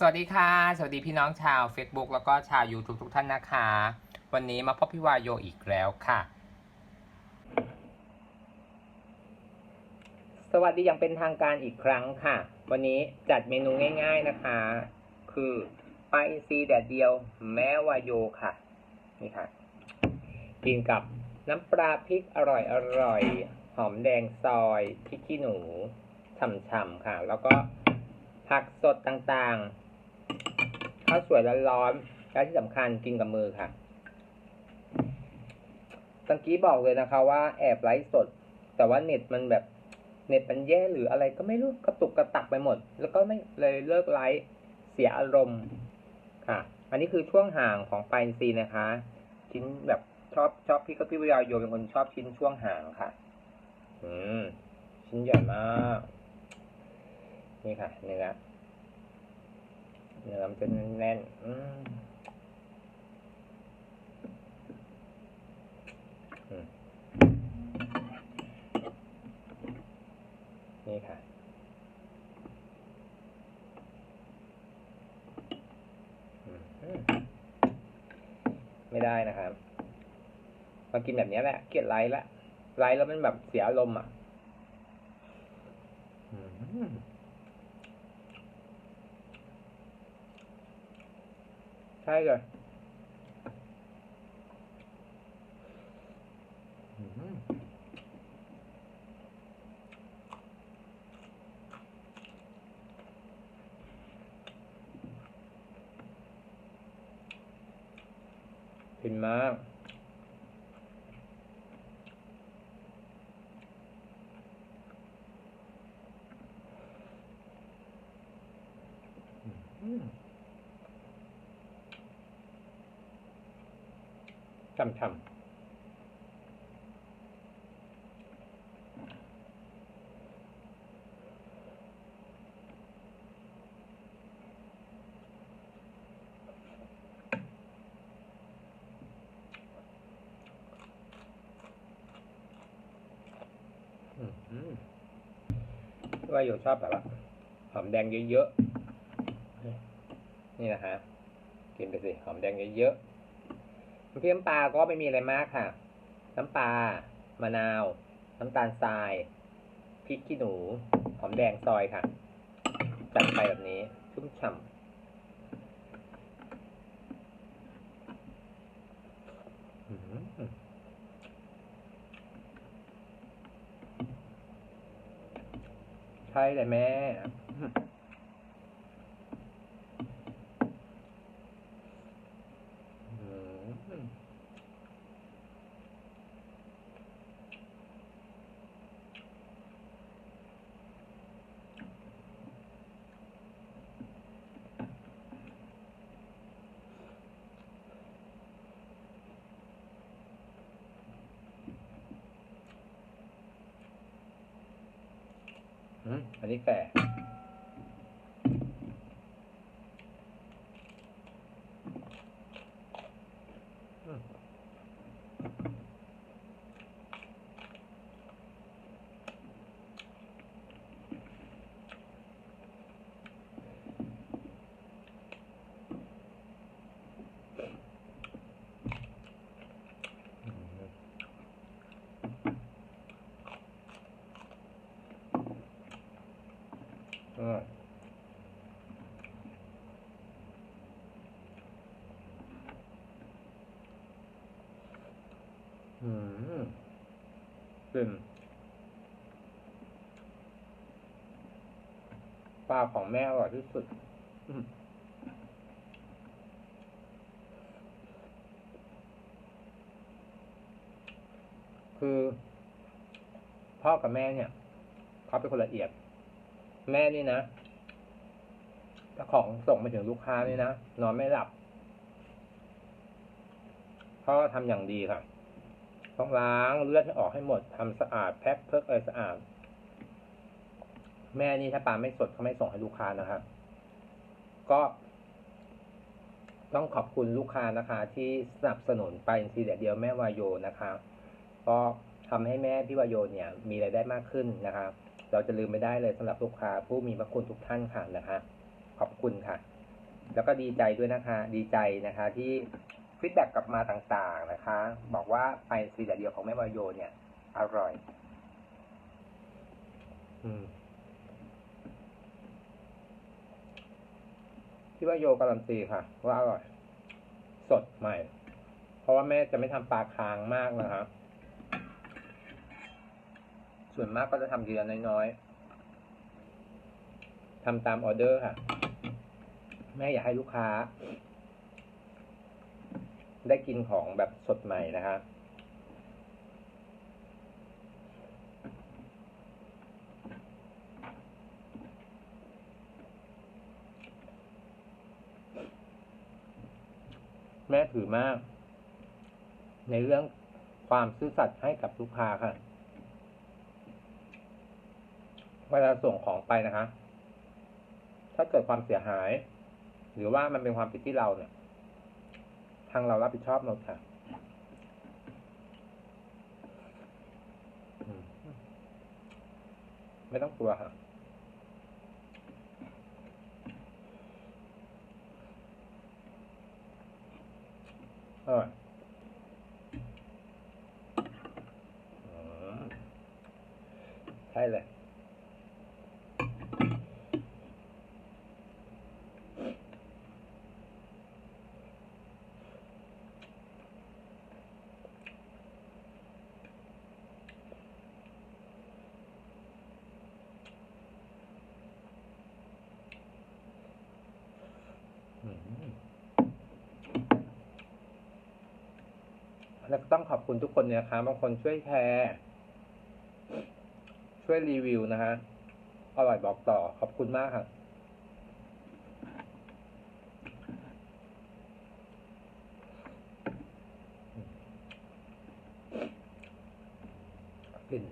สวัสดีค่ะ สวัสดีพี่น้องชาว Facebook แล้วก็ชาว YouTube ทุกท่านนะคะ วันนี้มาพบพี่วายโยอีกแล้วค่ะ สวัสดีอย่างเป็นทางการอีกครั้งค่ะ วันนี้จัดเมนูง่าย ๆนะคะ คือปลาอินทรีแดดเดียวแม่วายโยค่ะ นี่ค่ะ กินกับน้ำปลาพริกอร่อยอร่อยๆหอมแดงซอยพริกขี้หนูฉ่ำๆค่ะ แล้วก็ผักสดต่างๆ ข้าวสวยร้อนๆและที่สำคัญกินกับมือค่ะตังกี้บอกเลยนะคะ ว่าแอบไลฟ์สด แต่ว่าเน็ตมันแบบเน็ตมันแย่หรืออะไรก็ไม่รู้กระตุกกระตักไปหมด แล้วก็ไม่เลยเลิกไลฟ์เสียอารมณ์ค่ะ อันนี้คือช่วงห่างของปลายซีนะคะ ชิ้นแบบชอบชอบพี่ก็พี่วิยาโยเป็นคนชอบชิ้นช่วงห่างค่ะ อืมชิ้นใหญ่มาก นี่ค่ะเนื้อ เนื้อมันจะแน่นนี่ค่ะ ไม่ได้นะครับ มากินแบบนี้แหละ เกลียดไลฟ์ละไลฟ์แล้วมันแบบเสียอารมณ์อะอืมใช่เลยอืมฟินมาก อืม ช่ำช่ำว่าโยชอบแบบว่าหอมแดงเยอะๆ นี่นะฮะ กินไปสิ หอมแดงเยอะๆ น้ำพริกน้ำปลาก็ไม่มีอะไรมากค่ะ น้ำปลามะนาว น้ำตาลทรายพริกขี้หนู หอมแดงซอยค่ะ จัดไปแบบนี้ชุ่มฉ่ำใช่เลยแม่ อันนี้แก่ อืมอืม อืมกลิ่นปลาของแม่อร่อยที่สุดคือพ่อกับแม่เนี่ยเขาเป็นคนละเอียด แม่นี่นะถ้าของส่งไปถึงลูกค้านี่นะนอนไม่หลับพ่อทำอย่างดีค่ะ ต้องล้างเลือดให้ออกให้หมดทำสะอาดแพ็คเพิกอะไรสะอาด แม่นี่ถ้าปลาไม่สดเขาไม่ส่งให้ลูกค้านะครับ ก็ต้องขอบคุณลูกค้านะคะ ที่สนับสนุนไปทีเดียวแม่วายโยนะคะก็ทำให้แม่พี่วายโยเนี่ย มีรายได้มากขึ้นนะคะ เราจะลืมไม่ได้เลยสำหรับลูกค้าผู้มีพระคุณทุกท่านค่ะนะคะ ขอบคุณค่ะ แล้วก็ดีใจด้วยนะคะ ดีใจนะคะที่ ฟีดแบ็กกลับมาต่างๆนะคะ บอกว่าไปซีแดดเดียวของแม่วายโยเนี่ย อร่อย อืมพี่ว่าโยการันตีค่ะ ว่าอร่อย สดใหม่ เพราะว่าแม่จะไม่ทำปลาค้างมากนะครับส่วนมากก็จะทำทีละน้อยๆทำตามออเดอร์ค่ะ แม่อยากให้ลูกค้า ได้กินของแบบสดใหม่นะคะแม่ถือมาก ในเรื่องความซื่อสัตย์ให้กับลูกค้าค่ะ เวลาส่งของไปนะคะ ถ้าเกิดความเสียหาย หรือว่ามันเป็นความผิดที่เราเนี่ย ทางเรารับผิดชอบหมดค่ะอืมไม่ต้องกลัวค่ะ อร่อยอืมใช่เลย อืม แล้วต้องขอบคุณทุกคนเนี่ยนะครับบางคนช่วยแชร์ช่วยรีวิวนะฮะอร่อยบอกต่อขอบคุณมากครับกลิ่น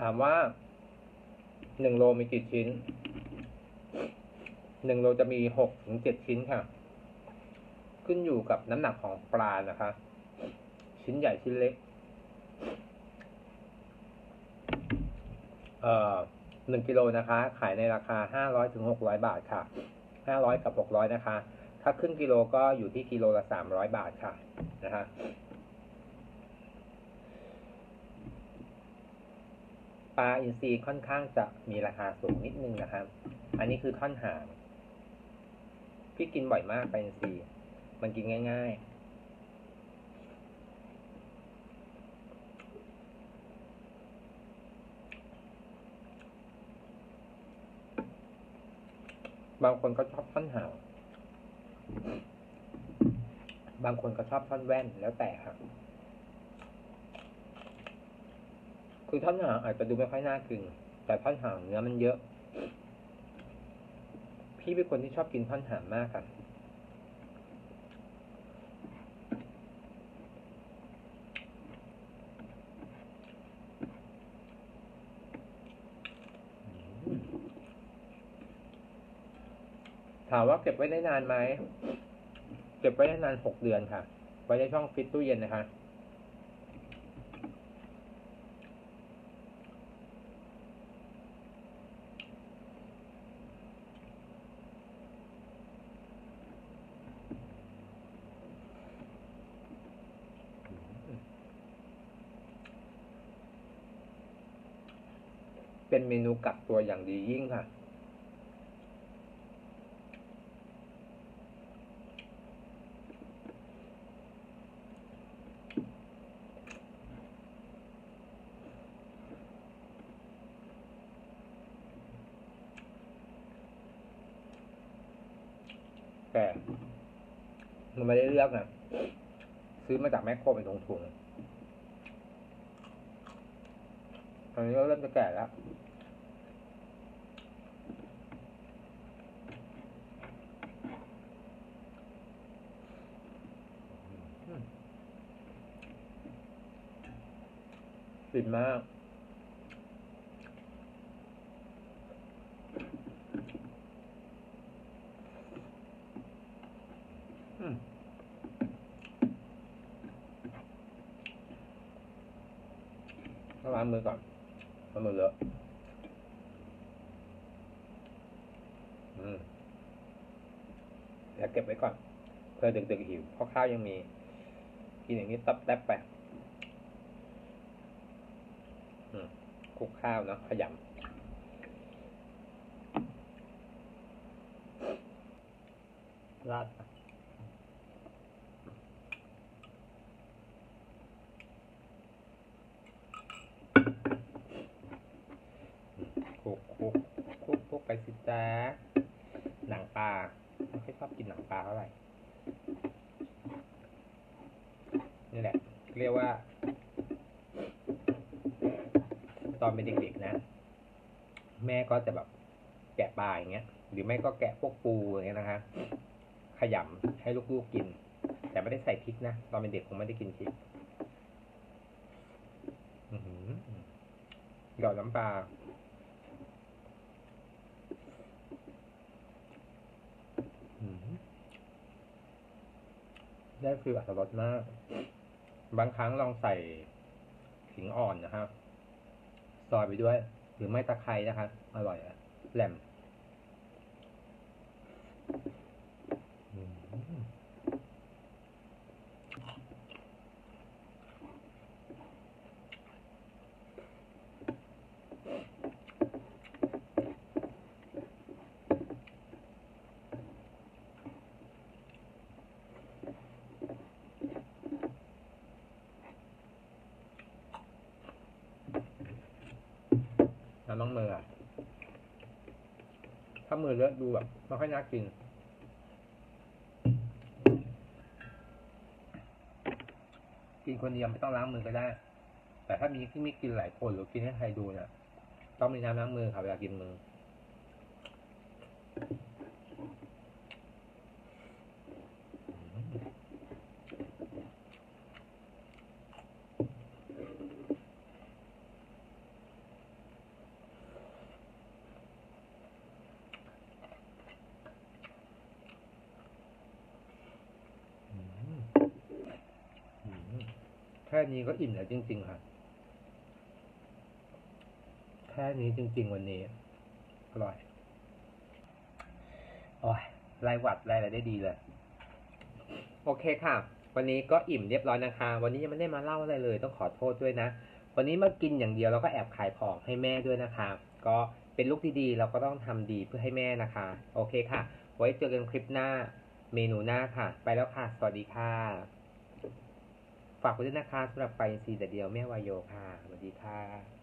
ถามว่า หนึ่งโลมีกี่ชิ้น หนึ่งโลจะมีหกถึงเจ็ดชิ้นค่ะ ขึ้นอยู่กับน้ำหนักของปลานะคะ ชิ้นใหญ่ชิ้นเล็ก เอ่อหนึ่งกิโลนะคะ ขายในราคาห้าร้อยถึงหกร้อยบาทค่ะห้าร้อยกับหกร้อยนะคะ ถ้าครึ่งกิโลก็อยู่ที่กิโลละสามร้อยบาทค่ะ นะคะ ปลาอินทรีย์ค่อนข้างจะมีราคาสูงนิดนึงนะครับ อันนี้คือท่อนหางพี่กินบ่อยมากปลาอินทรีย์มันกินง่าย ๆบางคนก็ชอบท่อนหาง บางคนก็ชอบท่อนแว่นแล้วแต่ครับ คือท่อนหางอาจจะดูไม่ค่อยน่ากิน แต่ท่อนหางเนื้อมันเยอะ พี่เป็นคนที่ชอบกินท่อนหางมากครับถามว่าเก็บไว้ได้นานไหม เก็บไว้ได้นานหกเดือนค่ะ ไว้ในช่องฟิตตู้เย็นนะคะ เป็นเมนูกักตัวอย่างดียิ่งค่ะ แต่มันไม่ได้เลือกนะซื้อมาจากแมคโครเป็นถุงๆอันนี้ก็เริ่มจะแก่แล้วินมากอืมล้างมือก่อนมันมือเลอะอืมเดี๋ยวเก็บไว้ก่อน เพื่อดึกๆหิวเพราะข้าวยังมี กินอย่างนี้ตับแทบไปอืม คลุกข้าวเนาะขยำราดคุกคลุกคลุกคลุกไปสิจ้าหนังปลาไม่ค่อยชอบกินหนังปลาเท่าไหร่นี่แหละ เรียกว่า อนเป็นเด็กๆนะ แม่ก็จะแบบแกะปลาอย่างเงี้ย หรือไม่ก็แกะพวกปูอย่างเงี้ยนะคะขยำให้ลูกๆกิน แต่ไม่ได้ใส่พริกนะตอนเป็นเด็กคงไม่ได้กินพริกหยอดน้ำปลาได้คืออัตรสมาก บางครั้งลองใส่ขิงอ่อนนะครับ ซอยไปด้วย หรือไม่ตะไคร้นะครับ อร่อยอะแหลมอืม แล้วน้องมืออะถ้ามือเลอะดูแบบไม่ค่อยน่ากิน กินคนเดียวไม่ต้องล้างมือก็ได้ แต่ถ้ามีที่ไม่กินหลายคนหรือกินให้ใครดูเนี่ยต้องมีน้ำล้างมือค่ะเวลากินมืออืมอืมแค่นี้ก็อิ่มแล้วจริง ๆ ค่ะ แค่นี้จริง ๆ วันนี้ อร่อย โอ้ยไล่หวัดไล่อะไรได้ดีเลย โอเคค่ะ วันนี้ก็อิ่มเรียบร้อยนะคะ วันนี้ยังไม่ได้มาเล่าอะไรเลย ต้องขอโทษด้วยนะ วันนี้มากินอย่างเดียวแล้วก็แอบขายของให้แม่ด้วยนะคะ ก็เป็นลูกที่ดีเราก็ต้องทำดีเพื่อให้แม่นะคะ โอเคค่ะ ไว้เจอกันคลิปหน้า เมนูหน้าค่ะ ไปแล้วค่ะ สวัสดีค่ะ ฝากไว้ด้วยนะคะสำหรับไปซีแต่เดียวแม่วายโยค่ะสวัสดีค่ะ